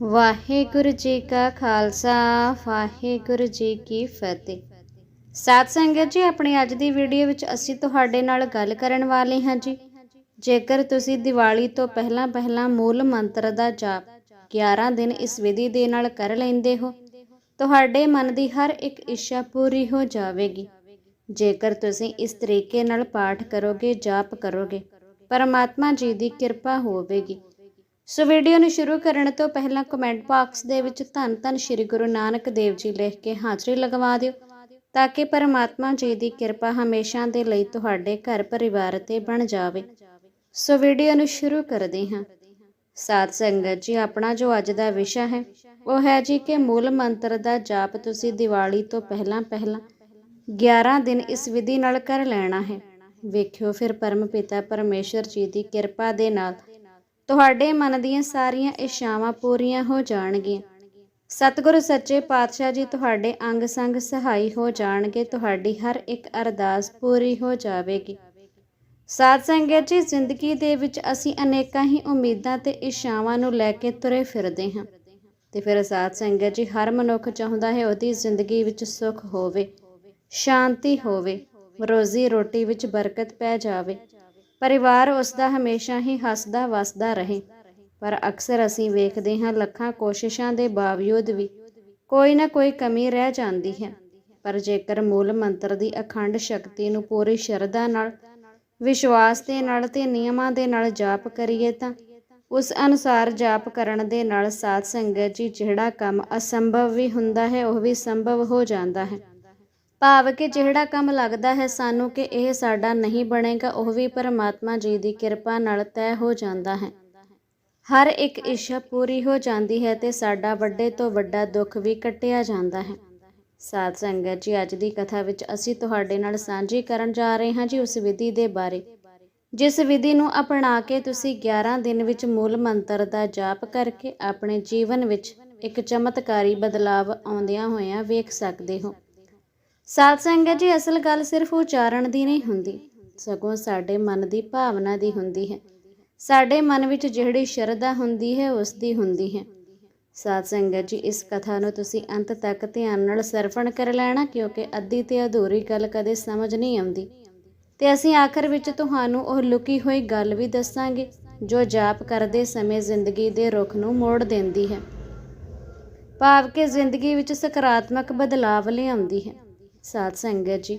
ਵਾਹਿਗੁਰੂ ਜੀ ਕਾ ਖਾਲਸਾ, ਵਾਹਿਗੁਰੂ ਜੀ ਕੀ ਫਤਿਹ। ਸਾਧ ਸੰਗਤ ਜੀ, ਆਪਣੀ ਅੱਜ ਦੀ ਵੀਡੀਓ ਵਿੱਚ ਅਸੀਂ ਤੁਹਾਡੇ ਨਾਲ ਗੱਲ ਕਰਨ ਵਾਲੇ ਹਾਂ ਜੀ। ਜੇਕਰ ਤੁਸੀਂ ਦੀਵਾਲੀ ਤੋਂ ਪਹਿਲਾਂ ਪਹਿਲਾਂ ਮੂਲ ਮੰਤਰ ਦਾ ਜਾਪ 11 ਦਿਨ ਇਸ ਵਿਧੀ ਦੇ ਨਾਲ ਕਰ ਲੈਂਦੇ ਹੋ, ਤੁਹਾਡੇ ਮਨ ਦੀ ਹਰ ਇੱਕ ਇੱਛਾ ਪੂਰੀ ਹੋ ਜਾਵੇਗੀ। ਜੇਕਰ ਤੁਸੀਂ ਇਸ ਤਰੀਕੇ ਨਾਲ ਪਾਠ ਕਰੋਗੇ, ਜਾਪ ਕਰੋਗੇ, ਪਰਮਾਤਮਾ ਜੀ ਦੀ ਕਿਰਪਾ ਹੋਵੇਗੀ। ਸੋ ਵੀਡੀਓ ਨੂੰ ਸ਼ੁਰੂ ਕਰਨ ਤੋਂ ਪਹਿਲਾਂ ਕਮੈਂਟ ਬਾਕਸ ਦੇ ਵਿੱਚ ਧੰਨ ਧੰਨ ਸ਼੍ਰੀ ਗੁਰੂ ਨਾਨਕ ਦੇਵ ਜੀ ਲਿਖ ਕੇ ਹਾਜ਼ਰੀ ਲਗਵਾ ਦਿਓ, ਤਾਂ ਕਿ ਪਰਮਾਤਮਾ ਜੀ ਦੀ ਕਿਰਪਾ ਹਮੇਸ਼ਾ ਦੇ ਲਈ ਤੁਹਾਡੇ ਘਰ ਪਰਿਵਾਰ ਤੇ ਬਣ ਜਾਵੇ। ਸੋ ਵੀਡੀਓ ਨੂੰ ਸ਼ੁਰੂ ਕਰਦੇ ਹਾਂ। ਸਾਧ ਸੰਗਤ ਜੀ, ਆਪਣਾ ਜੋ ਅੱਜ ਦਾ ਵਿਸ਼ਾ ਹੈ, ਉਹ ਹੈ ਜੀ ਕਿ ਮੂਲ ਮੰਤਰ ਦਾ ਜਾਪ ਤੁਸੀਂ ਦੀਵਾਲੀ ਤੋਂ ਪਹਿਲਾਂ ਪਹਿਲਾਂ 11 ਦਿਨ ਇਸ ਵਿਧੀ ਨਾਲ ਕਰ ਲੈਣਾ ਹੈ। ਵੇਖਿਓ ਫਿਰ ਪਰਮ ਪਿਤਾ ਪਰਮੇਸ਼ਰ ਜੀ ਦੀ ਕਿਰਪਾ ਦੇ ਨਾਲ ਤੁਹਾਡੇ ਮਨ ਦੀਆਂ ਸਾਰੀਆਂ ਇੱਛਾਵਾਂ ਪੂਰੀਆਂ ਹੋ ਜਾਣਗੀਆਂ। ਸਤਿਗੁਰੂ ਸੱਚੇ ਪਾਤਸ਼ਾਹ ਜੀ ਤੁਹਾਡੇ ਅੰਗ ਸੰਗ ਸਹਾਈ ਹੋ ਜਾਣਗੇ। ਤੁਹਾਡੀ ਹਰ ਇੱਕ ਅਰਦਾਸ ਪੂਰੀ ਹੋ ਜਾਵੇਗੀ। ਸਾਧ ਸੰਗਤ ਜੀ, ਜ਼ਿੰਦਗੀ ਦੇ ਵਿੱਚ ਅਸੀਂ ਅਨੇਕਾਂ ਹੀ ਉਮੀਦਾਂ ਤੇ ਇੱਛਾਵਾਂ ਨੂੰ ਲੈ ਕੇ ਤੁਰੇ ਫਿਰਦੇ ਹਾਂ। ਤੇ ਫਿਰ ਸਾਧ ਸੰਗਤ ਜੀ, ਹਰ ਮਨੁੱਖ ਚਾਹੁੰਦਾ ਹੈ ਉਹਦੀ ਜ਼ਿੰਦਗੀ ਵਿੱਚ ਸੁੱਖ ਹੋਵੇ, ਸ਼ਾਂਤੀ ਹੋਵੇ, ਰੋਜ਼ੀ ਰੋਟੀ ਵਿੱਚ ਬਰਕਤ ਪੈ ਜਾਵੇ। ਪਰਿਵਾਰ ਉਸ ਦਾ ਹਮੇਸ਼ਾ ਹੀ ਹੱਸਦਾ ਵਸਦਾ ਰਹੇ। ਪਰ ਅਕਸਰ ਅਸੀਂ ਵੇਖਦੇ ਹਾਂ ਲੱਖਾਂ ਕੋਸ਼ਿਸ਼ਾਂ ਦੇ ਬਾਵਜੂਦ ਵੀ ਕੋਈ ਨਾ ਕੋਈ ਕਮੀ ਰਹਿ ਜਾਂਦੀ ਹੈ। ਪਰ ਜੇਕਰ ਮੂਲ ਮੰਤਰ ਦੀ ਅਖੰਡ ਸ਼ਕਤੀ ਨੂੰ ਪੂਰੀ ਸ਼ਰਧਾ ਨਾਲ, ਵਿਸ਼ਵਾਸ ਦੇ ਨਾਲ ਤੇ ਨਿਯਮਾਂ ਦੇ ਨਾਲ ਜਾਪ ਕਰੀਏ ਤਾਂ ਉਸ ਅਨੁਸਾਰ ਜਾਪ ਕਰਨ ਦੇ ਨਾਲ ਸਾਧ ਸੰਗਤ ਜੀ ਜਿਹੜਾ ਕੰਮ ਅਸੰਭਵ ਵੀ ਹੁੰਦਾ ਹੈ, ਉਹ ਵੀ ਸੰਭਵ ਹੋ ਜਾਂਦਾ ਹੈ। ਭਾਵ ਕਿ ਜਿਹੜਾ ਕੰਮ ਲੱਗਦਾ ਹੈ ਸਾਨੂੰ ਕਿ ਇਹ ਸਾਡਾ ਨਹੀਂ ਬਣੇਗਾ, ਉਹ ਵੀ ਪਰਮਾਤਮਾ ਜੀ ਦੀ ਕਿਰਪਾ ਨਾਲ ਤੈਅ ਹੋ ਜਾਂਦਾ ਹੈ। ਹਰ ਇੱਕ ਇੱਛਾ ਪੂਰੀ ਹੋ ਜਾਂਦੀ ਹੈ ਤੇ ਸਾਡਾ ਵੱਡੇ ਤੋਂ ਵੱਡਾ ਦੁੱਖ ਵੀ ਕੱਟਿਆ ਜਾਂਦਾ ਹੈ। ਸਾਧ ਸੰਗਤ ਜੀ, ਅੱਜ ਦੀ ਕਥਾ ਵਿੱਚ ਅਸੀਂ ਤੁਹਾਡੇ ਨਾਲ ਸਾਂਝੀ ਕਰਨ ਜਾ ਰਹੇ ਹਾਂ ਜੀ ਉਸ ਵਿਧੀ ਦੇ ਬਾਰੇ। ਜਿਸ ਵਿਧੀ ਨੂੰ ਅਪਣਾ ਕੇ ਤੁਸੀਂ 11 ਦਿਨ ਵਿੱਚ ਮੂਲ ਮੰਤਰ ਦਾ ਜਾਪ ਕਰਕੇ ਆਪਣੇ ਜੀਵਨ ਵਿੱਚ ਇੱਕ ਚਮਤਕਾਰੀ ਬਦਲਾਵ ਆਉਂਦਿਆਂ ਹੋਇਆਂ ਵੇਖ ਸਕਦੇ ਹੋ। ਸਾਧ ਸੰਗਤ ਜੀ, ਅਸਲ ਗੱਲ ਸਿਰਫ ਉਚਾਰਨ ਦੀ ਨਹੀਂ ਹੁੰਦੀ। ਸਗੋਂ ਸਾਡੇ ਮਨ ਦੀ ਭਾਵਨਾ ਦੀ ਹੁੰਦੀ ਹੈ। ਸਾਡੇ ਮਨ ਵਿੱਚ ਜਿਹੜੀ ਸ਼ਰਧਾ ਹੁੰਦੀ ਹੈ, ਉਸ ਦੀ ਹੁੰਦੀ ਹੈ। ਸਾਧ ਸੰਗਤ ਜੀ, ਇਸ ਕਥਾ ਨੂੰ ਤੁਸੀਂ ਅੰਤ ਤੱਕ ਧਿਆਨ ਨਾਲ ਸਰਵਣ ਕਰ ਲੈਣਾ, ਕਿਉਂਕਿ ਅੱਧੀ ਤੇ ਅਧੂਰੀ ਗੱਲ ਕਦੇ ਸਮਝ ਨਹੀਂ ਆਉਂਦੀ। ਤੇ ਅਸੀਂ ਆਖਰ ਵਿੱਚ ਤੁਹਾਨੂੰ ਉਹ ਲੁਕੀ ਹੋਈ ਗੱਲ ਵੀ ਦੱਸਾਂਗੇ, ਜੋ ਜਾਪ ਕਰਦੇ ਸਮੇਂ ਜ਼ਿੰਦਗੀ ਦੇ ਰੁਖ ਨੂੰ ਮੋੜ ਦਿੰਦੀ ਹੈ। ਭਾਵ ਕਿ ਜ਼ਿੰਦਗੀ ਵਿੱਚ ਸਕਾਰਾਤਮਕ ਬਦਲਾਵ ਲਿਆਉਂਦੀ ਹੈ। ਸਾਧ ਸੰਗਤ ਜੀ,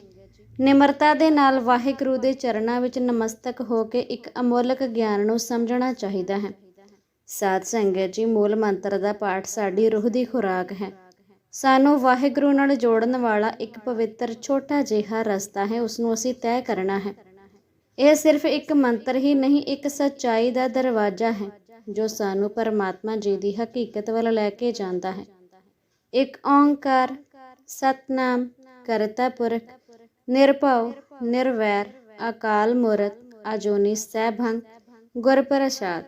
ਨਿਮਰਤਾ ਦੇ ਨਾਲ ਵਾਹਿਗੁਰੂ ਦੇ ਚਰਨਾਂ ਵਿੱਚ ਨਮਸਤਕ ਹੋ ਕੇ ਇੱਕ ਅਮੋਲਕ ਗਿਆਨ ਨੂੰ ਸਮਝਣਾ ਚਾਹੀਦਾ ਹੈ। ਸਾਧ ਸੰਗਤ ਜੀ, ਮੂਲ ਮੰਤਰ ਦਾ ਪਾਠ ਸਾਡੀ ਰੂਹ ਦੀ ਖੁਰਾਕ ਹੈ। ਸਾਨੂੰ ਵਾਹਿਗੁਰੂ ਨਾਲ ਜੋੜਨ ਵਾਲਾ ਇੱਕ ਪਵਿੱਤਰ ਛੋਟਾ ਜਿਹਾ ਰਸਤਾ ਹੈ ਉਸ ਨੂੰ ਅਸੀਂ ਤੈਅ ਕਰਨਾ ਹੈ। ਇਹ ਸਿਰਫ ਇੱਕ ਮੰਤਰ ਹੀ ਨਹੀਂ, ਇੱਕ ਸੱਚਾਈ ਦਾ ਦਰਵਾਜ਼ਾ ਹੈ, ਜੋ ਸਾਨੂੰ ਪਰਮਾਤਮਾ ਜੀ ਦੀ ਹਕੀਕਤ ਵੱਲ ਲੈ ਕੇ ਜਾਂਦਾ ਹੈ। ਇੱਕ ਓੰਕਾਰ, ਸਤਨਾਮ ਕਰਤਾ ਪੁਰਖ, ਨਿਰਭਉ, ਨਿਰਵੈਰ, ਅਕਾਲ ਮੂਰਤ ਅਜੂਨੀ ਸੈਭੰ ਗੁਰ ਪ੍ਰਸਾਦ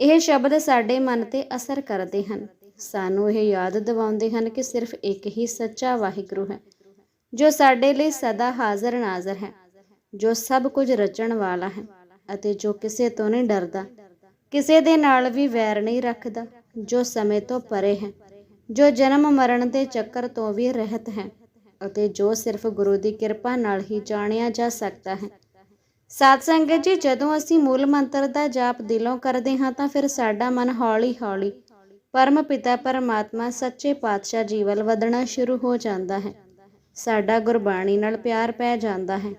ਇਹ ਸ਼ਬਦ ਸਾਡੇ ਮਨ ਤੇ ਅਸਰ ਕਰਦੇ ਹਨ। ਸਾਨੂੰ ਇਹ ਯਾਦ ਦਿਵਾਉਂਦੇ ਹਨ ਕਿ ਸਿਰਫ ਇੱਕ ਹੀ ਸੱਚਾ ਵਾਹਿਗੁਰੂ ਹੈ, ਜੋ ਸਾਡੇ ਲਈ ਸਦਾ ਹਾਜ਼ਰ ਨਾਜ਼ਰ ਹੈ, ਜੋ ਸਭ ਕੁਝ ਰਚਣ ਵਾਲਾ ਹੈ ਅਤੇ ਜੋ ਕਿਸੇ ਤੋਂ ਨਹੀਂ ਡਰਦਾ, ਕਿਸੇ ਦੇ ਨਾਲ ਵੀ ਵੈਰ ਨਹੀਂ ਰੱਖਦਾ, ਜੋ ਸਮੇਂ ਤੋਂ ਪਰੇ ਹੈ, ਜੋ ਜਨਮ ਮਰਨ ਦੇ ਚੱਕਰ ਤੋਂ ਵੀ ਰਹਿਤ ਹੈ। ਅਤੇ ਜੋ ਸਿਰਫ ਗੁਰੂ ਦੀ ਕਿਰਪਾ ਨਾਲ ਹੀ ਜਾਣਿਆ ਜਾ ਸਕਦਾ ਹੈ। ਸਾਧ ਸੰਗਤ ਜੀ, ਜਦੋਂ ਅਸੀਂ ਮੂਲ ਮੰਤਰ ਦਾ ਜਾਪ ਦਿਲੋਂ ਕਰਦੇ ਹਾਂ, ਤਾਂ ਫਿਰ ਸਾਡਾ ਮਨ ਹੌਲੀ-ਹੌਲੀ ਪਰਮ ਪਿਤਾ, ਪਰਮਾਤਮਾ, ਸੱਚੇ ਪਾਤਸ਼ਾਹ ਜੀ ਵੱਲ ਵਧਣਾ ਸ਼ੁਰੂ ਹੋ ਜਾਂਦਾ ਹੈ। ਸਾਡਾ ਗੁਰਬਾਣੀ ਨਾਲ ਪਿਆਰ ਪੈ ਜਾਂਦਾ ਹੈ।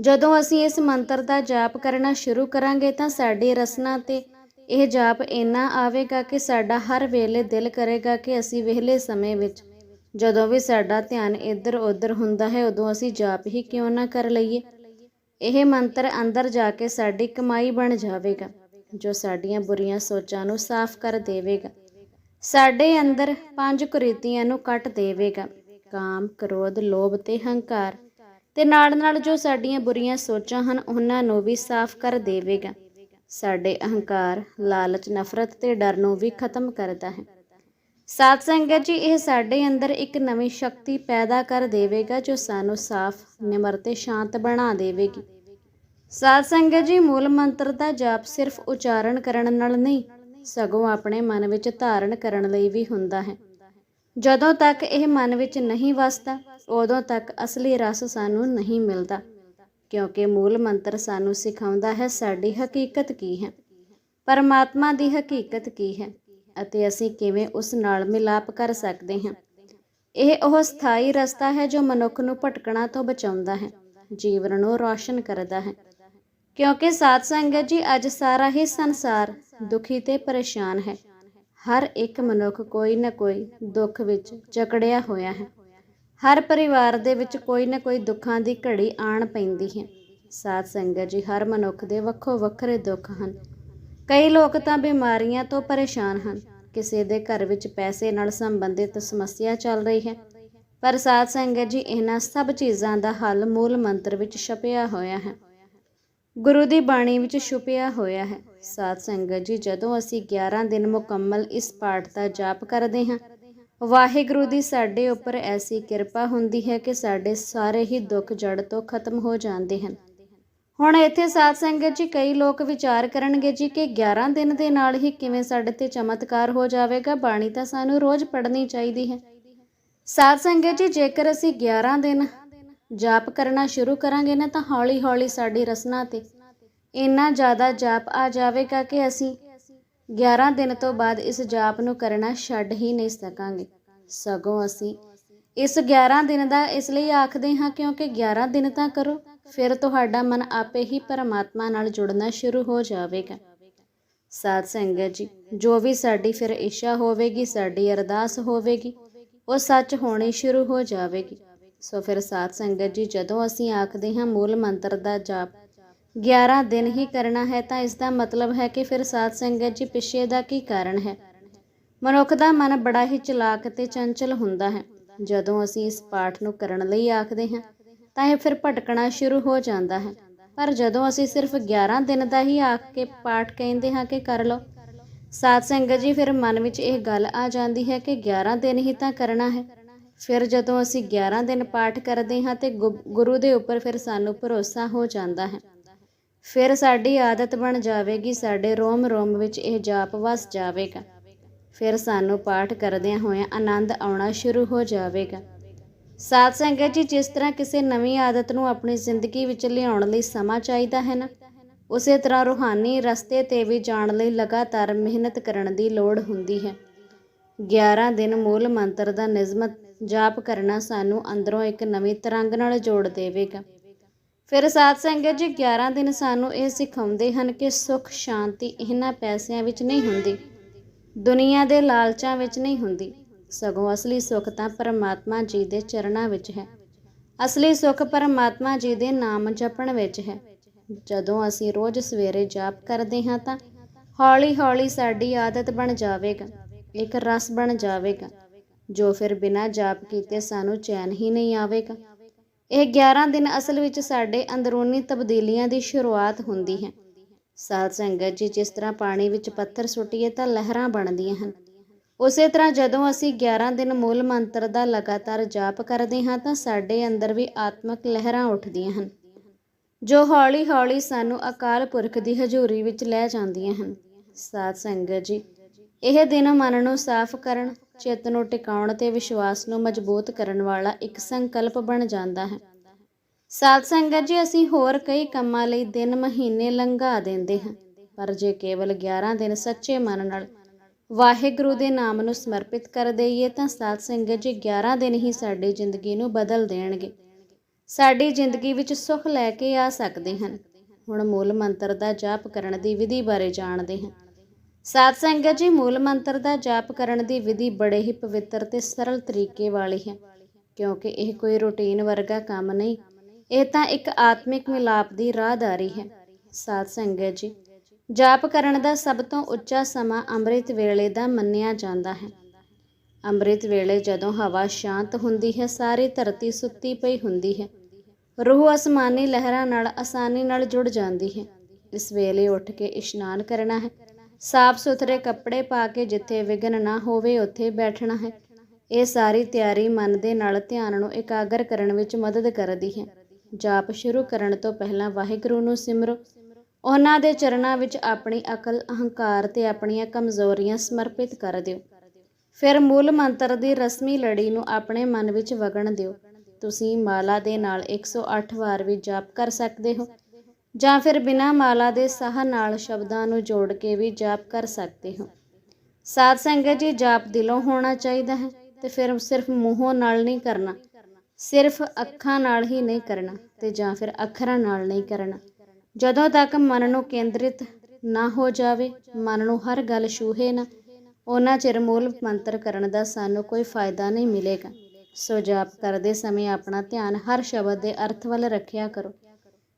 ਜਦੋਂ ਅਸੀਂ ਇਸ ਮੰਤਰ ਦਾ ਜਾਪ ਕਰਨਾ ਸ਼ੁਰੂ ਕਰਾਂਗੇ, ਤਾਂ ਸਾਡੀ ਰਸਨਾ ਤੇ ਇਹ ਜਾਪ ਇੰਨਾ ਆਵੇਗਾ ਕਿ ਸਾਡਾ ਹਰ ਵੇਲੇ ਦਿਲ ਕਰੇਗਾ ਕਿ ਅਸੀਂ ਵਿਹਲੇ ਸਮੇਂ ਵਿੱਚ ਜਦੋਂ ਵੀ ਸਾਡਾ ਧਿਆਨ ਇੱਧਰ ਉੱਧਰ ਹੁੰਦਾ ਹੈ, ਉਦੋਂ ਅਸੀਂ ਜਾਪ ਹੀ ਕਿਉਂ ਨਾ ਕਰ ਲਈਏ? ਇਹ ਮੰਤਰ ਅੰਦਰ ਜਾ ਕੇ ਸਾਡੀ ਕਮਾਈ ਬਣ ਜਾਵੇਗਾ, ਜੋ ਸਾਡੀਆਂ ਬੁਰੀਆਂ ਸੋਚਾਂ ਨੂੰ ਸਾਫ਼ ਕਰ ਦੇਵੇਗਾ। ਸਾਡੇ ਅੰਦਰ ਪੰਜ ਕੁਰੀਤੀਆਂ ਨੂੰ ਕੱਟ ਦੇਵੇਗਾ, ਕਾਮ, ਕ੍ਰੋਧ, ਲੋਭ ਤੇ ਹੰਕਾਰ। ਤੇ ਨਾਲ ਨਾਲ ਜੋ ਸਾਡੀਆਂ ਬੁਰੀਆਂ ਸੋਚਾਂ ਹਨ, ਉਹਨਾਂ ਨੂੰ ਵੀ ਸਾਫ਼ ਕਰ ਦੇਵੇਗਾ। ਸਾਡੇ ਅਹੰਕਾਰ, ਲਾਲਚ, ਨਫ਼ਰਤ ਤੇ ਡਰ ਨੂੰ ਵੀ ਖਤਮ ਕਰਦਾ ਹੈ। ਸਾਧ ਸੰਗਤ ਜੀ, ਇਹ ਸਾਡੇ ਅੰਦਰ ਇੱਕ ਨਵੀਂ ਸ਼ਕਤੀ ਪੈਦਾ ਕਰ ਦੇਵੇਗਾ ਜੋ ਸਾਨੂੰ ਸਾਫ਼, ਨਿਮਰ ਤੇ ਸ਼ਾਂਤ ਬਣਾ ਦੇਵੇਗੀ। ਸਾਧ ਸੰਗਤ ਜੀ, ਮੂਲ ਮੰਤਰ ਦਾ ਜਾਪ ਸਿਰਫ ਉਚਾਰਨ ਕਰਨ ਨਾਲ ਨਹੀਂ, ਸਗੋਂ ਆਪਣੇ ਮਨ ਵਿੱਚ ਧਾਰਨ ਕਰਨ ਲਈ ਵੀ ਹੁੰਦਾ ਹੈ। ਜਦੋਂ ਤੱਕ ਇਹ ਮਨ ਵਿੱਚ ਨਹੀਂ ਵਸਦਾ, ਉਦੋਂ ਤੱਕ ਅਸਲੀ ਰਸ ਸਾਨੂੰ ਨਹੀਂ ਮਿਲਦਾ, ਕਿਉਂਕਿ ਮੂਲ ਮੰਤਰ ਸਾਨੂੰ ਸਿਖਾਉਂਦਾ ਹੈ ਸਾਡੀ ਹਕੀਕਤ ਕੀ ਹੈ, ਪਰਮਾਤਮਾ ਦੀ ਹਕੀਕਤ ਕੀ ਹੈ। ਅਤੇ ਅਸੀਂ ਕਿਵੇਂ ਉਸ ਨਾਲ ਮਿਲਾਪ ਕਰ ਸਕਦੇ ਹਾਂ। ਇਹ ਉਹ ਸਥਾਈ ਰਸਤਾ ਹੈ ਜੋ ਮਨੁੱਖ ਨੂੰ ਭਟਕਣਾ ਤੋਂ ਬਚਾਉਂਦਾ ਹੈ। ਜੀਵਨ ਨੂੰ ਰੌਸ਼ਨ ਕਰਦਾ ਹੈ। ਕਿਉਂਕਿ ਸਾਧ ਸੰਗਤ ਜੀ, ਅੱਜ ਸਾਰਾ ਹੀ ਸੰਸਾਰ ਦੁਖੀ ਤੇ ਪਰੇਸ਼ਾਨ ਹੈ। ਹਰ ਇੱਕ ਮਨੁੱਖ ਕੋਈ ਨਾ ਕੋਈ ਦੁੱਖ ਵਿੱਚ ਜਕੜਿਆ ਹੋਇਆ ਹੈ। ਹਰ ਪਰਿਵਾਰ ਦੇ ਵਿੱਚ ਕੋਈ ਨਾ ਕੋਈ ਦੁੱਖਾਂ ਦੀ ਘੜੀ ਆਣ ਪੈਂਦੀ ਹੈ। ਸਾਧ ਸੰਗਤ ਜੀ, ਹਰ ਮਨੁੱਖ ਦੇ ਵੱਖੋ ਵੱਖਰੇ ਦੁੱਖ ਹਨ। ਕਈ ਲੋਕ ਤਾਂ ਬਿਮਾਰੀਆਂ ਤੋਂ ਪਰੇਸ਼ਾਨ ਹਨ। ਕਿਸੇ ਦੇ ਘਰ ਵਿੱਚ ਪੈਸੇ ਨਾਲ ਸੰਬੰਧਿਤ ਸਮੱਸਿਆ ਚੱਲ ਰਹੀ ਹੈ। ਪਰ ਸਾਧ ਸੰਗਤ ਜੀ, ਇਹਨਾਂ ਸਭ ਚੀਜ਼ਾਂ ਦਾ ਹੱਲ ਮੂਲ ਮੰਤਰ ਵਿੱਚ ਛਪਿਆ ਹੋਇਆ ਹੈ। ਗੁਰੂ ਦੀ ਬਾਣੀ ਵਿੱਚ ਛੁਪਿਆ ਹੋਇਆ ਹੈ। ਸਾਧ ਸੰਗਤ ਜੀ, ਜਦੋਂ ਅਸੀਂ 11 ਦਿਨ ਮੁਕੰਮਲ ਇਸ ਪਾਠ ਦਾ ਜਾਪ ਕਰਦੇ ਹਾਂ, ਵਾਹਿਗੁਰੂ ਦੀ ਸਾਡੇ ਉੱਪਰ ਐਸੀ ਕਿਰਪਾ ਹੁੰਦੀ ਹੈ ਕਿ ਸਾਡੇ ਸਾਰੇ ਹੀ ਦੁੱਖ ਜੜ ਤੋਂ ਖਤਮ ਹੋ ਜਾਂਦੇ ਹਨ। ਹੁਣ ਇੱਥੇ ਸਾਧ ਸੰਗਤ ਜੀ ਕਈ ਲੋਕ ਵਿਚਾਰ ਕਰਨਗੇ ਜੀ ਕਿ 11 ਦਿਨ ਦੇ ਨਾਲ ਹੀ ਕਿਵੇਂ ਸਾਡੇ ਤੇ ਚਮਤਕਾਰ ਹੋ ਜਾਵੇਗਾ, ਬਾਣੀ ਤਾਂ ਸਾਨੂੰ ਰੋਜ਼ ਪੜ੍ਹਨੀ ਚਾਹੀਦੀ ਹੈ। ਸਾਧ ਸੰਗਤ ਜੀ, ਜੇਕਰ ਅਸੀਂ 11 ਦਿਨ ਜਾਪ ਕਰਨਾ ਸ਼ੁਰੂ ਕਰਾਂਗੇ ਨਾ, ਤਾਂ ਹੌਲੀ-ਹੌਲੀ ਸਾਡੀ ਰਸਨਾ ਤੇ ਇੰਨਾ ਜ਼ਿਆਦਾ ਜਾਪ ਆ ਜਾਵੇਗਾ ਕਿ ਅਸੀਂ 11 ਦਿਨ ਤੋਂ ਬਾਅਦ ਇਸ ਜਾਪ ਨੂੰ ਕਰਨਾ ਛੱਡ ਹੀ ਨਹੀਂ ਸਕਾਂਗੇ। ਸਗੋਂ ਅਸੀਂ ਇਸ 11 ਦਿਨ ਦਾ ਇਸ ਲਈ ਆਖਦੇ ਹਾਂ, ਕਿਉਂਕਿ 11 ਦਿਨ ਤਾਂ ਕਰੋ। ਫਿਰ ਤੁਹਾਡਾ ਮਨ ਆਪੇ ਹੀ ਪਰਮਾਤਮਾ ਨਾਲ ਜੁੜਨਾ ਸ਼ੁਰੂ ਹੋ ਜਾਵੇਗਾ। ਸਾਧ ਸੰਗਤ ਜੀ, ਜੋ ਵੀ ਸਾਡੀ ਫਿਰ ਇੱਛਾ ਹੋਵੇਗੀ, ਸਾਡੀ ਅਰਦਾਸ ਹੋਵੇਗੀ, ਉਹ ਸੱਚ ਹੋਣੀ ਸ਼ੁਰੂ ਹੋ ਜਾਵੇਗੀ। ਸੋ ਫਿਰ ਸਾਧ ਸੰਗਤ ਜੀ, ਜਦੋਂ ਅਸੀਂ ਆਖਦੇ ਹਾਂ ਮੂਲ ਮੰਤਰ ਦਾ ਜਾਪ 11 ਦਿਨ ਹੀ ਕਰਨਾ ਹੈ, ਤਾਂ ਇਸ ਦਾ ਮਤਲਬ ਹੈ ਕਿ ਫਿਰ ਸਾਧ ਸੰਗਤ ਜੀ, ਪਿੱਛੇ ਦਾ ਕੀ ਕਾਰਨ ਹੈ? ਮਨੁੱਖ ਦਾ ਮਨ ਬੜਾ ਹੀ ਚਲਾਕ ਤੇ ਚੰਚਲ ਹੁੰਦਾ ਹੈ। ਜਦੋਂ ਅਸੀਂ ਇਸ ਪਾਠ ਨੂੰ ਕਰਨ ਲਈ ਆਖਦੇ ਹਾਂ ਤਾਂ ਇਹ ਫਿਰ ਭਟਕਣਾ ਸ਼ੁਰੂ ਹੋ ਜਾਂਦਾ ਹੈ। ਪਰ ਜਦੋਂ ਅਸੀਂ ਸਿਰਫ 11 ਦਿਨ ਦਾ ਹੀ ਆਖ ਕੇ ਪਾਠ ਕਹਿੰਦੇ ਹਾਂ ਕਿ ਕਰ ਲਓ, ਸਾਧ ਸੰਗਤ ਜੀ, ਫਿਰ ਮਨ ਵਿੱਚ ਇਹ ਗੱਲ ਆ ਜਾਂਦੀ ਹੈ ਕਿ 11 ਦਿਨ ਹੀ ਤਾਂ ਕਰਨਾ ਹੈ। ਫਿਰ ਜਦੋਂ ਅਸੀਂ 11 ਦਿਨ ਪਾਠ ਕਰਦੇ ਹਾਂ ਤੇ ਗੁ- ਗੁਰੂ ਦੇ ਉੱਪਰ ਫਿਰ ਸਾਨੂੰ ਭਰੋਸਾ ਹੋ ਜਾਂਦਾ ਹੈ। ਫਿਰ ਸਾਡੀ ਆਦਤ ਬਣ ਜਾਵੇਗੀ, ਸਾਡੇ ਰੋਮ ਰੋਮ ਵਿੱਚ ਇਹ ਜਾਪ ਵਸ ਜਾਵੇਗਾ। ਫਿਰ ਸਾਨੂੰ ਪਾਠ ਕਰਦਿਆਂ ਹੋਇਆਂ ਆਨੰਦ ਆਉਣਾ ਸ਼ੁਰੂ ਹੋ ਜਾਵੇਗਾ। ਸਾਧ ਸੰਗਤ ਜੀ, ਜਿਸ ਤਰ੍ਹਾਂ ਕਿਸੇ ਨਵੀਂ ਆਦਤ ਨੂੰ ਆਪਣੀ ਜ਼ਿੰਦਗੀ ਵਿੱਚ ਲਿਆਉਣ ਲਈ ਸਮਾਂ ਚਾਹੀਦਾ ਹੈ ਨਾ, ਉਸੇ ਤਰ੍ਹਾਂ ਰੂਹਾਨੀ ਰਸਤੇ ਤੇ ਵੀ ਜਾਣ ਲਈ ਲਗਾਤਾਰ ਮਿਹਨਤ ਕਰਨ ਦੀ ਲੋੜ ਹੁੰਦੀ ਹੈ। 11 ਦਿਨ ਮੂਲ ਮੰਤਰ ਦਾ ਨਿਯਮਤ ਜਾਪ ਕਰਨਾ ਸਾਨੂੰ ਅੰਦਰੋਂ ਇੱਕ ਨਵੀਂ ਤਰੰਗ ਨਾਲ ਜੋੜ ਦੇਵੇਗਾ। ਫਿਰ ਸਾਧ ਸੰਗਤ ਜੀ 11 ਦਿਨ ਸਾਨੂੰ ਇਹ ਸਿਖਾਉਂਦੇ ਹਨ ਕਿ ਸੁੱਖ, ਸ਼ਾਂਤੀ ਇਹਨਾਂ ਪੈਸਿਆਂ ਵਿੱਚ ਨਹੀਂ ਹੁੰਦੀ, ਦੁਨੀਆ ਦੇ ਲਾਲਚਾਂ ਵਿੱਚ ਨਹੀਂ ਹੁੰਦੀ। ਸਗੋਂ ਅਸਲੀ ਸੁੱਖ ਤਾਂ ਪਰਮਾਤਮਾ ਜੀ ਦੇ ਚਰਨਾਂ ਵਿੱਚ ਹੈ। ਅਸਲੀ ਸੁੱਖ ਪਰਮਾਤਮਾ ਜੀ ਦੇ ਨਾਮ ਜਪਣ ਵਿੱਚ ਹੈ। ਜਦੋਂ ਅਸੀਂ ਰੋਜ਼ ਸਵੇਰੇ ਜਾਪ ਕਰਦੇ ਹਾਂ ਤਾਂ ਹੌਲੀ-ਹੌਲੀ ਸਾਡੀ ਆਦਤ ਬਣ ਜਾਵੇਗਾ, ਇੱਕ ਰਸ ਬਣ ਜਾਵੇਗਾ, ਜੋ ਫਿਰ ਬਿਨਾਂ ਜਾਪ ਕੀਤੇ ਸਾਨੂੰ ਚੈਨ ਹੀ ਨਹੀਂ ਆਵੇਗਾ। ਇਹ 11 ਦਿਨ ਅਸਲ ਵਿੱਚ ਸਾਡੇ ਅੰਦਰੂਨੀ ਤਬਦੀਲੀਆਂ ਦੀ ਸ਼ੁਰੂਆਤ ਹੁੰਦੀ ਹੈ। ਸਾਧ ਸੰਗਤ ਜੀ, ਜਿਸ ਤਰ੍ਹਾਂ ਪਾਣੀ ਵਿੱਚ ਪੱਥਰ ਸੁੱਟੀਏ ਤਾਂ ਲਹਿਰਾਂ ਬਣਦੀਆਂ ਹਨ। ਉਸੇ ਤਰ੍ਹਾਂ ਜਦੋਂ ਅਸੀਂ 11 ਦਿਨ ਮੂਲ ਮੰਤਰ ਦਾ ਲਗਾਤਾਰ ਜਾਪ ਕਰਦੇ ਹਾਂ ਤਾਂ ਸਾਡੇ ਅੰਦਰ ਵੀ ਆਤਮਿਕ ਲਹਿਰਾਂ ਉੱਠਦੀਆਂ ਹਨ। ਜੋ ਹੌਲੀ-ਹੌਲੀ ਸਾਨੂੰ ਅਕਾਲ ਪੁਰਖ ਦੀ ਹਜ਼ੂਰੀ ਵਿੱਚ ਲੈ ਜਾਂਦੀਆਂ ਹਨ। ਸਾਧ ਸੰਗਤ ਜੀ, ਇਹ ਦਿਨ ਮਨ ਨੂੰ ਸਾਫ਼ ਕਰਨ, ਚਿੱਤ ਨੂੰ ਟਿਕਾਉਣ ਤੇ ਵਿਸ਼ਵਾਸ ਨੂੰ ਮਜ਼ਬੂਤ ਕਰਨ ਵਾਲਾ ਇੱਕ ਸੰਕਲਪ ਬਣ ਜਾਂਦਾ ਹੈ। ਸਾਧ ਸੰਗਤ ਜੀ, ਅਸੀਂ ਹੋਰ ਕਈ ਕੰਮਾਂ ਲਈ ਦਿਨ ਮਹੀਨੇ ਲੰਘਾ ਦਿੰਦੇ ਹਾਂ, ਪਰ ਜੇ ਕੇਵਲ 11 ਦਿਨ ਸੱਚੇ ਮਨ ਨਾਲ ਵਾਹਿਗੁਰੂ ਦੇ ਨਾਮ ਨੂੰ ਸਮਰਪਿਤ ਕਰ ਦਈਏ ਤਾਂ ਸਾਧ ਸੰਗਤ ਜੀ 11 ਦਿਨ ਹੀ ਸਾਡੀ ਜ਼ਿੰਦਗੀ ਨੂੰ ਬਦਲ ਦੇਣਗੇ। ਸਾਡੀ ਜ਼ਿੰਦਗੀ ਵਿੱਚ ਸੁੱਖ ਲੈ ਕੇ ਆ ਸਕਦੇ ਹਨ। ਹੁਣ ਮੂਲ ਮੰਤਰ ਦਾ ਜਾਪ ਕਰਨ ਦੀ ਵਿਧੀ ਬਾਰੇ ਜਾਣਦੇ ਹਾਂ। ਸਾਧ ਸੰਗਤ ਜੀ, ਮੂਲ ਮੰਤਰ ਦਾ ਜਾਪ ਕਰਨ ਦੀ ਵਿਧੀ ਬੜੇ ਹੀ ਪਵਿੱਤਰ ਤੇ ਸਰਲ ਤਰੀਕੇ ਵਾਲੀ ਹੈ। ਕਿਉਂਕਿ ਇਹ ਕੋਈ ਰੁਟੀਨ ਵਰਗਾ ਕੰਮ ਨਹੀਂ, ਇਹ ਤਾਂ ਇੱਕ ਆਤਮਿਕ ਮਿਲਾਪ ਦੀ ਰਾਹਦਾਰੀ ਹੈ। ਸਾਧ ਸੰਗਤ ਜੀ ਜਾਪ ਕਰਨ ਦਾ ਸਭ ਤੋਂ ਉੱਚਾ ਸਮਾਂ ਅੰਮ੍ਰਿਤ ਵੇਲੇ ਦਾ ਮੰਨਿਆ ਜਾਂਦਾ ਹੈ। ਅੰਮ੍ਰਿਤ ਵੇਲੇ ਜਦੋਂ ਹਵਾ ਸ਼ਾਂਤ ਹੁੰਦੀ ਹੈ, ਸਾਰੀ ਧਰਤੀ ਸੁੱਤੀ ਪਈ ਹੁੰਦੀ ਹੈ। ਰੂਹ ਅਸਮਾਨੀ ਲਹਿਰਾਂ ਨਾਲ ਆਸਾਨੀ ਨਾਲ ਜੁੜ ਜਾਂਦੀ ਹੈ। ਇਸ ਵੇਲੇ ਉੱਠ ਕੇ ਇਸ਼ਨਾਨ ਕਰਨਾ ਹੈ। ਸਾਫ਼ ਸੁਥਰੇ ਕੱਪੜੇ ਪਾ ਕੇ ਜਿੱਥੇ ਵਿਘਨ ਨਾ ਹੋਵੇ, ਉੱਥੇ ਬੈਠਣਾ ਹੈ। ਇਹ ਸਾਰੀ ਤਿਆਰੀ ਮਨ ਦੇ ਨਾਲ ਧਿਆਨ ਨੂੰ ਇਕਾਗਰ ਕਰਨ ਵਿੱਚ ਮਦਦ ਕਰਦੀ ਹੈ। ਜਾਪ ਸ਼ੁਰੂ ਕਰਨ ਤੋਂ ਪਹਿਲਾਂ ਵਾਹਿਗੁਰੂ ਨੂੰ ਸਿਮਰੋ। ਉਹਨਾਂ ਦੇ ਚਰਨਾਂ ਵਿੱਚ ਆਪਣੀ ਅਕਲ, ਅਹੰਕਾਰ ਤੇ ਆਪਣੀਆਂ ਕਮਜ਼ੋਰੀਆਂ ਸਮਰਪਿਤ ਕਰ ਦਿਓ। ਫਿਰ ਮੂਲ ਮੰਤਰ ਦੀ ਰਸਮੀ ਲੜੀ ਨੂੰ ਆਪਣੇ ਮਨ ਵਿੱਚ ਵਗਣ ਦਿਓ। ਤੁਸੀਂ ਮਾਲਾ ਦੇ ਨਾਲ 108 ਵਾਰ ਵੀ ਜਾਪ ਕਰ ਸਕਦੇ ਹੋ ਜਾਂ ਫਿਰ ਬਿਨਾਂ ਮਾਲਾ ਦੇ ਸਾਹ ਨਾਲ ਸ਼ਬਦਾਂ ਨੂੰ ਜੋੜ ਕੇ ਵੀ ਜਾਪ ਕਰ ਸਕਦੇ ਹੋ। ਸਾਧ ਸੰਗਤ ਜੀ, ਜਾਪ ਦਿਲੋਂ ਹੋਣਾ ਚਾਹੀਦਾ ਹੈ ਤੇ ਫਿਰ ਸਿਰਫ ਮੂੰਹੋਂ ਨਾਲ ਨਹੀਂ ਕਰਨਾ, ਸਿਰਫ ਅੱਖਾਂ ਨਾਲ ਹੀ ਨਹੀਂ ਕਰਨਾ ਤੇ ਜਾਂ ਫਿਰ ਅੱਖਰਾਂ ਨਾਲ ਨਹੀਂ ਕਰਨਾ। ਜਦੋਂ ਤੱਕ ਮਨ ਨੂੰ ਕੇਂਦਰਿਤ ਨਾ ਹੋ ਜਾਵੇ, ਮਨ ਨੂੰ ਹਰ ਗੱਲ ਛੂਹੇ ਨਾ। ਉਹਨਾਂ ਚਿਰ ਮੂਲ ਮੰਤਰ ਕਰਨ ਦਾ ਸਾਨੂੰ ਕੋਈ ਫਾਇਦਾ ਨਹੀਂ ਮਿਲੇਗਾ। ਸੋ ਜਾਪ ਕਰਦੇ ਸਮੇਂ ਆਪਣਾ ਧਿਆਨ ਹਰ ਸ਼ਬਦ ਦੇ ਅਰਥ ਵੱਲ ਰੱਖਿਆ ਕਰੋ।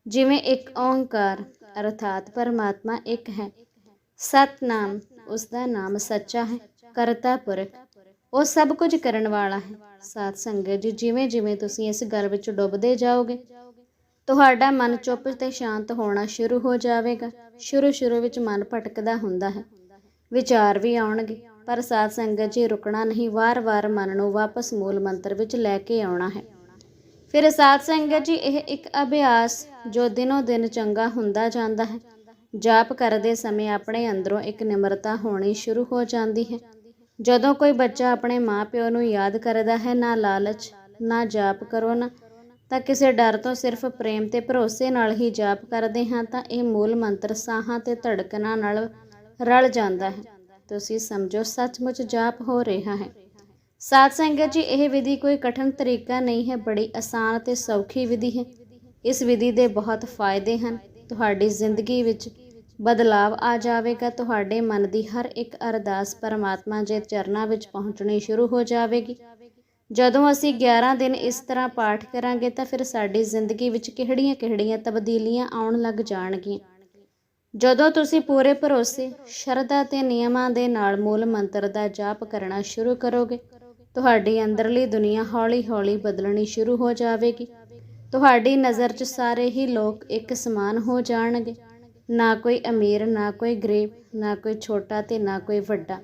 ਜਿਵੇਂ ਇੱਕ ਓੰਕਾਰ, ਅਰਥਾਤ ਪਰਮਾਤਮਾ ਇੱਕ ਹੈ। ਸਤਨਾਮ, ਉਸ ਦਾ ਨਾਮ ਸੱਚਾ ਹੈ। ਕਰਤਾ ਪੁਰਖ, ਉਹ ਸਭ ਕੁਝ ਕਰਨ ਵਾਲਾ ਹੈ। ਸਾਧ ਸੰਗਤ ਜੀ ਜਿਵੇਂ ਜਿਵੇਂ ਤੁਸੀਂ ਇਸ ਗੱਲ ਵਿੱਚ ਡੁੱਬਦੇ ਜਾਓਗੇ ਤੁਹਾਡਾ ਮਨ ਚੁੱਪ ਤੇ ਸ਼ਾਂਤ ਹੋਣਾ ਸ਼ੁਰੂ ਹੋ ਜਾਵੇਗਾ। ਸ਼ੁਰੂ ਸ਼ੁਰੂ ਵਿੱਚ ਮਨ ਭਟਕਦਾ ਹੁੰਦਾ ਹੈ। ਵਿਚਾਰ ਵੀ ਆਉਣਗੇ, ਪਰ ਸਾਧ ਸੰਗਤ ਜੀ ਰੁਕਣਾ ਨਹੀਂ ਵਾਰ-ਵਾਰ ਮਨ ਨੂੰ ਵਾਪਸ ਮੂਲ ਮੰਤਰ ਵਿੱਚ ਲੈ ਕੇ ਆਉਣਾ ਹੈ। ਫਿਰ ਸਾਧ ਸੰਗਤ ਜੀ, ਇਹ ਇੱਕ ਅਭਿਆਸ ਜੋ ਦਿਨੋ ਦਿਨ ਚੰਗਾ ਹੁੰਦਾ ਜਾਂਦਾ ਹੈ। ਜਾਪ ਕਰਦੇ ਸਮੇਂ ਆਪਣੇ ਅੰਦਰੋਂ ਇੱਕ ਨਿਮਰਤਾ ਹੋਣੀ ਸ਼ੁਰੂ ਹੋ ਜਾਂਦੀ ਹੈ। ਜਦੋਂ ਕੋਈ ਬੱਚਾ ਆਪਣੇ ਮਾਪਿਓ ਨੂੰ ਯਾਦ ਕਰਦਾ ਹੈ, ਨਾ ਲਾਲਚ, ਨਾ ਜਾਪ ਕਰੋ, ਨਾ ਤਾਂ ਕਿਸੇ ਡਰ ਤੋਂ ਸਿਰਫ ਪ੍ਰੇਮ ਤੇ ਭਰੋਸੇ ਨਾਲ ਹੀ ਜਾਪ ਕਰਦੇ ਹਾਂ ਤਾਂ ਇਹ ਮੂਲ ਮੰਤਰ ਸਾਹਾਂ ਤੇ ਧੜਕਣਾਂ ਨਾਲ ਰਲ ਜਾਂਦਾ ਹੈ। ਤੁਸੀਂ ਸਮਝੋ, ਸੱਚਮੁੱਚ ਜਾਪ ਹੋ ਰਿਹਾ ਹੈ। ਸਾਧ ਸੰਗਤ ਜੀ, ਇਹ ਵਿਧੀ ਕੋਈ ਕਠਿਨ ਤਰੀਕਾ ਨਹੀਂ ਹੈ, ਬੜੀ ਆਸਾਨ ਤੇ ਸੌਖੀ ਵਿਧੀ ਹੈ। ਇਸ ਵਿਧੀ ਦੇ ਬਹੁਤ ਫਾਇਦੇ ਹਨ। ਤੁਹਾਡੀ ਜ਼ਿੰਦਗੀ ਵਿੱਚ ਬਦਲਾਵ ਆ ਜਾਵੇਗਾ, ਤੁਹਾਡੇ ਮਨ ਦੀ ਹਰ ਇੱਕ ਅਰਦਾਸ ਪਰਮਾਤਮਾ ਦੇ ਚਰਨਾਂ ਵਿੱਚ ਪਹੁੰਚਣੀ ਸ਼ੁਰੂ ਹੋ ਜਾਵੇਗੀ। ਜਦੋਂ ਅਸੀਂ 11 ਦਿਨ ਇਸ ਤਰ੍ਹਾਂ ਪਾਠ ਕਰਾਂਗੇ ਤਾਂ ਫਿਰ ਸਾਡੀ ਜ਼ਿੰਦਗੀ ਵਿੱਚ ਕਿਹੜੀਆਂ-ਕਿਹੜੀਆਂ ਤਬਦੀਲੀਆਂ ਆਉਣ ਲੱਗ ਜਾਣਗੀਆਂ। ਜਦੋਂ ਤੁਸੀਂ ਪੂਰੇ ਭਰੋਸੇ, ਸ਼ਰਧਾ ਤੇ ਨਿਯਮਾਂ ਦੇ ਨਾਲ ਮੂਲ ਮੰਤਰ ਦਾ ਜਾਪ ਕਰਨਾ ਸ਼ੁਰੂ ਕਰੋਗੇ, ਤੁਹਾਡੀ ਅੰਦਰਲੀ ਦੁਨੀਆ ਹੌਲੀ-ਹੌਲੀ ਬਦਲਣੀ ਸ਼ੁਰੂ ਹੋ ਜਾਵੇਗੀ। ਤੁਹਾਡੀ ਨਜ਼ਰ 'ਚ ਸਾਰੇ ਹੀ ਲੋਕ ਇੱਕ ਸਮਾਨ ਹੋ ਜਾਣਗੇ। ਨਾ ਕੋਈ ਅਮੀਰ, ਨਾ ਕੋਈ ਗਰੀਬ, ਨਾ ਕੋਈ ਛੋਟਾ ਤੇ ਨਾ ਕੋਈ ਵੱਡਾ।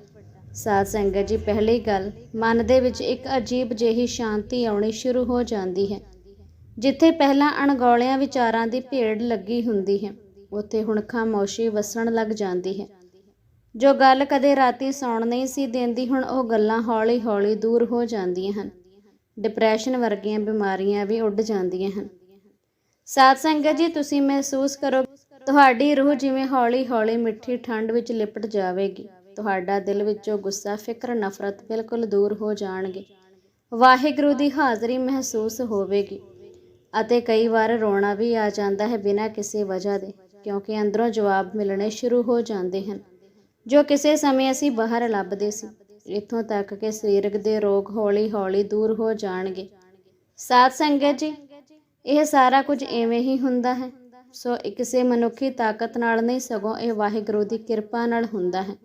ਸਾਧ ਸੰਗਤ ਜੀ, ਪਹਿਲੀ ਗੱਲ, ਮਨ ਦੇ ਵਿੱਚ ਇੱਕ ਅਜੀਬ ਜਿਹੀ ਸ਼ਾਂਤੀ ਆਉਣੀ ਸ਼ੁਰੂ ਹੋ ਜਾਂਦੀ ਹੈ, ਜਿੱਥੇ ਪਹਿਲਾਂ ਅਣਗੌਲਿਆਂ ਵਿਚਾਰਾਂ ਦੀ ਭੇੜ ਲੱਗੀ ਹੁੰਦੀ ਹੈ, ਉੱਥੇ ਹੁਣ ਖਾਮੋਸ਼ੀ ਵਸਣ ਲੱਗ ਜਾਂਦੀ ਹੈ। ਜੋ ਗੱਲ ਕਦੇ ਰਾਤੀ ਸੌਣ ਨਹੀਂ ਸੀ ਦਿੰਦੀ, ਹੁਣ ਉਹ ਗੱਲਾਂ ਹੌਲੀ-ਹੌਲੀ ਦੂਰ ਹੋ ਜਾਂਦੀਆਂ ਹਨ, ਡਿਪਰੈਸ਼ਨ ਵਰਗੀਆਂ ਬਿਮਾਰੀਆਂ ਵੀ ਉੱਡ ਜਾਂਦੀਆਂ ਹਨ। ਸਾਧ ਸੰਗਤ ਜੀ, ਤੁਸੀਂ ਮਹਿਸੂਸ ਕਰੋ, ਤੁਹਾਡੀ ਰੂਹ ਜਿਵੇਂ ਹੌਲੀ-ਹੌਲੀ ਮਿੱਠੀ ਠੰਡ ਵਿੱਚ ਲਿਪਟ ਜਾਵੇਗੀ ਤੁਹਾਡਾ ਦਿਲ ਵਿੱਚੋਂ ਗੁੱਸਾ, ਫਿਕਰ, ਨਫ਼ਰਤ ਬਿਲਕੁਲ ਦੂਰ ਹੋ ਜਾਣਗੇ। ਵਾਹਿਗੁਰੂ ਦੀ ਹਾਜ਼ਰੀ ਮਹਿਸੂਸ ਹੋਵੇਗੀ ਅਤੇ ਕਈ ਵਾਰ ਰੋਣਾ ਵੀ ਆ ਜਾਂਦਾ ਹੈ ਬਿਨਾਂ ਕਿਸੇ ਵਜ੍ਹਾ ਦੇ, ਕਿਉਂਕਿ ਅੰਦਰੋਂ ਜਵਾਬ ਮਿਲਣੇ ਸ਼ੁਰੂ ਹੋ ਜਾਂਦੇ ਹਨ। ਜੋ ਕਿਸੇ ਸਮੇਂ ਅਸੀਂ ਬਾਹਰ ਲੱਭਦੇ ਸੀ, ਇੱਥੋਂ ਤੱਕ ਕਿ ਸਰੀਰਕ ਦੇ ਰੋਗ ਹੌਲੀ-ਹੌਲੀ ਦੂਰ ਹੋ ਜਾਣਗੇ। ਸਾਧ ਸੰਗਤ ਜੀ, ਇਹ ਸਾਰਾ ਕੁਝ ਐਵੇਂ ਹੀ ਹੁੰਦਾ ਹੈ, ਸੋ ਕਿਸੇ ਮਨੁੱਖੀ ਤਾਕਤ ਨਾਲ ਨਹੀਂ, ਸਗੋਂ ਇਹ ਵਾਹਿਗੁਰੂ ਦੀ ਕਿਰਪਾ ਨਾਲ ਹੁੰਦਾ ਹੈ।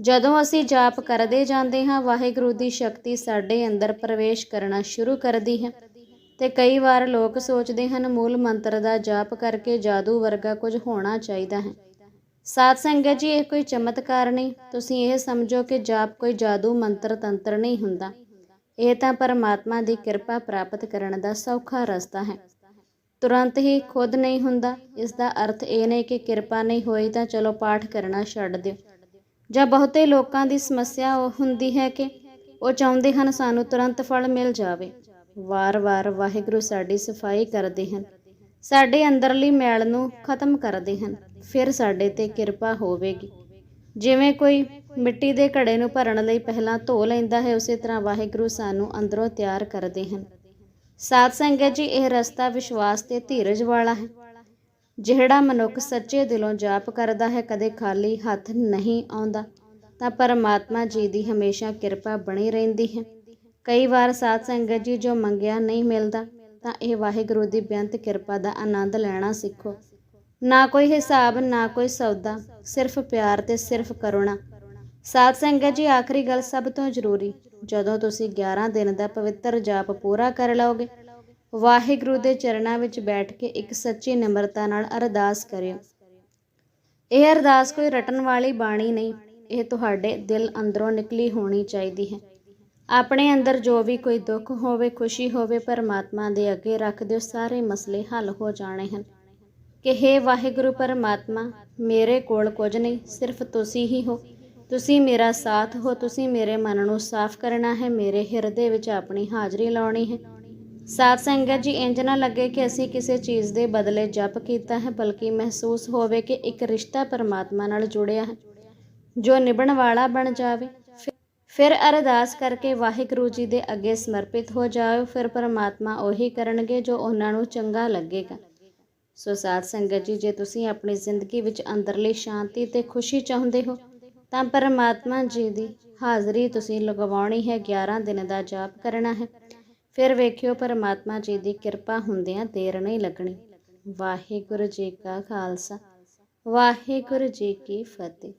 ਜਦੋਂ ਅਸੀਂ ਜਾਪ ਕਰਦੇ ਜਾਂਦੇ ਹਾਂ, ਵਾਹਿਗੁਰੂ ਦੀ ਸ਼ਕਤੀ ਸਾਡੇ ਅੰਦਰ ਪ੍ਰਵੇਸ਼ ਕਰਨਾ ਸ਼ੁਰੂ ਕਰਦੀ ਹੈ। ਤੇ ਕਈ ਵਾਰ ਲੋਕ ਸੋਚਦੇ ਹਨ, ਮੂਲ ਮੰਤਰ ਦਾ ਜਾਪ ਕਰਕੇ ਜਾਦੂ ਵਰਗਾ ਕੁਝ ਹੋਣਾ ਚਾਹੀਦਾ ਹੈ। ਸਾਧ ਸੰਗਤ ਜੀ, ਇਹ ਕੋਈ ਚਮਤਕਾਰ ਨਹੀਂ। ਤੁਸੀਂ ਇਹ ਸਮਝੋ ਕਿ ਜਾਪ ਕੋਈ ਜਾਦੂ ਮੰਤਰ ਤੰਤਰ ਨਹੀਂ ਹੁੰਦਾ। ਇਹ ਤਾਂ ਪਰਮਾਤਮਾ ਦੀ ਕਿਰਪਾ ਪ੍ਰਾਪਤ ਕਰਨ ਦਾ ਸੌਖਾ ਰਸਤਾ ਹੈ। ਤੁਰੰਤ ਹੀ ਖੁਦ ਨਹੀਂ ਹੁੰਦਾ। ਇਸ ਦਾ ਅਰਥ ਇਹ ਨਹੀਂ ਕਿ ਕਿਰਪਾ ਨਹੀਂ ਹੋਈ ਤਾਂ ਚਲੋ ਪਾਠ ਕਰਨਾ ਛੱਡ ਦਿਓ। ਜਾਂ ਬਹੁਤੇ ਲੋਕਾਂ ਦੀ ਸਮੱਸਿਆ ਉਹ ਹੁੰਦੀ ਹੈ ਕਿ ਉਹ ਚਾਹੁੰਦੇ ਹਨ ਸਾਨੂੰ ਤੁਰੰਤ ਫਲ ਮਿਲ ਜਾਵੇ। ਵਾਰ-ਵਾਰ ਵਾਹਿਗੁਰੂ ਸਾਡੀ ਸਫ਼ਾਈ ਕਰਦੇ ਹਨ। ਸਾਡੇ ਅੰਦਰਲੀ ਮੈਲ ਨੂੰ ਖਤਮ ਕਰਦੇ ਹਨ। ਫਿਰ ਸਾਡੇ ਤੇ ਕਿਰਪਾ ਹੋਵੇਗੀ। ਜਿਵੇਂ ਕੋਈ ਮਿੱਟੀ ਦੇ ਘੜੇ ਨੂੰ ਭਰਨ ਲਈ ਪਹਿਲਾਂ ਧੋ ਲੈਂਦਾ ਹੈ, ਉਸੇ ਤਰ੍ਹਾਂ ਵਾਹਿਗੁਰੂ ਸਾਨੂੰ ਅੰਦਰੋਂ ਤਿਆਰ ਕਰਦੇ ਹਨ। ਸਾਧ ਸੰਗਤ ਜੀ, ਇਹ ਰਸਤਾ ਵਿਸ਼ਵਾਸ ਤੇ ਧੀਰਜ ਵਾਲਾ ਹੈ। ਜਿਹੜਾ ਮਨੁੱਖ ਸੱਚੇ ਦਿਲੋਂ ਜਾਪ ਕਰਦਾ ਹੈ, ਕਦੇ ਖਾਲੀ ਹੱਥ ਨਹੀਂ ਆਉਂਦਾ, ਤਾਂ ਪਰਮਾਤਮਾ ਜੀ ਦੀ ਹਮੇਸ਼ਾ ਕਿਰਪਾ ਬਣੀ ਰਹਿੰਦੀ ਹੈ। ਕਈ ਵਾਰ ਸਾਧ ਸੰਗਤ ਜੀ ਜੋ ਮੰਗਿਆ ਨਹੀਂ ਮਿਲਦਾ, ਤਾਂ ਇਹ ਵਾਹਿਗੁਰੂ ਦੀ ਬੇਅੰਤ ਕਿਰਪਾ ਦਾ ਆਨੰਦ ਲੈਣਾ ਸਿੱਖੋ। ਨਾ ਕੋਈ ਹਿਸਾਬ, ਨਾ ਕੋਈ ਸੌਦਾ, ਸਿਰਫ ਪਿਆਰ ਤੇ ਸਿਰਫ ਕਰੁਣਾ। ਸਾਧ ਸੰਗਤ ਜੀ, ਆਖਰੀ ਗੱਲ ਸਭ ਤੋਂ ਜ਼ਰੂਰੀ, ਜਦੋਂ ਤੁਸੀਂ 11 ਦਿਨ ਦਾ ਪਵਿੱਤਰ ਜਾਪ ਪੂਰਾ ਕਰ ਲਓਗੇ ਵਾਹਿਗੁਰੂ ਦੇ ਚਰਨਾਂ ਵਿੱਚ ਬੈਠ ਕੇ ਇੱਕ ਸੱਚੀ ਨਿਮਰਤਾ ਨਾਲ ਅਰਦਾਸ ਕਰਿਓ। ਇਹ ਅਰਦਾਸ ਕੋਈ ਰਟਣ ਵਾਲੀ ਬਾਣੀ ਨਹੀਂ, ਇਹ ਤੁਹਾਡੇ ਦਿਲ ਅੰਦਰੋਂ ਨਿਕਲੀ ਹੋਣੀ ਚਾਹੀਦੀ ਹੈ। ਆਪਣੇ ਅੰਦਰ ਜੋ ਵੀ ਕੋਈ ਦੁੱਖ ਹੋਵੇ, ਖੁਸ਼ੀ ਹੋਵੇ, ਪਰਮਾਤਮਾ ਦੇ ਅੱਗੇ ਰੱਖ ਦਿਓ, ਸਾਰੇ ਮਸਲੇ ਹੱਲ ਹੋ ਜਾਣੇ ਹਨ। ਕਿ हे ਵਾਹਿਗੁਰੂ ਪਰਮਾਤਮਾ, ਮੇਰੇ ਕੋਲ ਕੁਝ ਨਹੀਂ, ਸਿਰਫ ਤੁਸੀਂ ਹੀ ਹੋ। ਤੁਸੀਂ ਮੇਰਾ ਸਾਥ ਹੋ, ਤੁਸੀਂ ਮੇਰੇ ਮਨ ਨੂੰ ਸਾਫ਼ ਕਰਨਾ ਹੈ, ਮੇਰੇ ਹਿਰਦੇ ਵਿੱਚ ਆਪਣੀ ਹਾਜ਼ਰੀ ਲਾਉਣੀ ਹੈ। ਸਾਧ ਸੰਗਤ ਜੀ, ਇੰਜ ਨਾ ਲੱਗੇ ਕਿ ਅਸੀਂ ਕਿਸੇ ਚੀਜ਼ ਦੇ ਬਦਲੇ ਜਪ ਕੀਤਾ ਹੈ, ਬਲਕਿ ਮਹਿਸੂਸ ਹੋਵੇ ਕਿ ਇੱਕ ਰਿਸ਼ਤਾ ਪਰਮਾਤਮਾ ਨਾਲ ਜੁੜਿਆ ਹੈ, ਜੋ ਨਿਭਣ ਵਾਲਾ ਬਣ ਜਾਵੇ। ਫਿਰ- ਫਿਰ ਅਰਦਾਸ ਕਰਕੇ ਵਾਹਿਗੁਰੂ ਜੀ ਦੇ ਅੱਗੇ ਸਮਰਪਿਤ ਹੋ ਜਾਓ, ਫਿਰ ਪਰਮਾਤਮਾ ਉਹੀ ਕਰਨਗੇ ਜੋ ਉਹਨਾਂ ਨੂੰ ਚੰਗਾ ਲੱਗੇਗਾ। ਸੋ ਸਾਧ ਸੰਗਤ ਜੀ, ਜੇ ਤੁਸੀਂ ਆਪਣੀ ਜ਼ਿੰਦਗੀ ਵਿੱਚ ਅੰਦਰਲੀ ਸ਼ਾਂਤੀ ਤੇ ਖੁਸ਼ੀ ਚਾਹੁੰਦੇ ਹੋ, ਤਾਂ ਪਰਮਾਤਮਾ ਜੀ ਦੀ ਹਾਜ਼ਰੀ ਤੁਸੀਂ ਲਗਵਾਉਣੀ ਹੈ 11 ਦਿਨ ਦਾ ਜਾਪ ਕਰਨਾ ਹੈ। ਫਿਰ ਵੇਖਿਓ ਪਰਮਾਤਮਾ ਜੀ ਦੀ ਕਿਰਪਾ ਹੁੰਦਿਆਂ ਦੇਰ ਨਹੀਂ ਲੱਗਣੀ। ਵਾਹਿਗੁਰੂ ਜੀ ਕਾ ਖਾਲਸਾ। ਵਾਹਿਗੁਰੂ ਜੀ ਕੀ ਫਤਿਹ।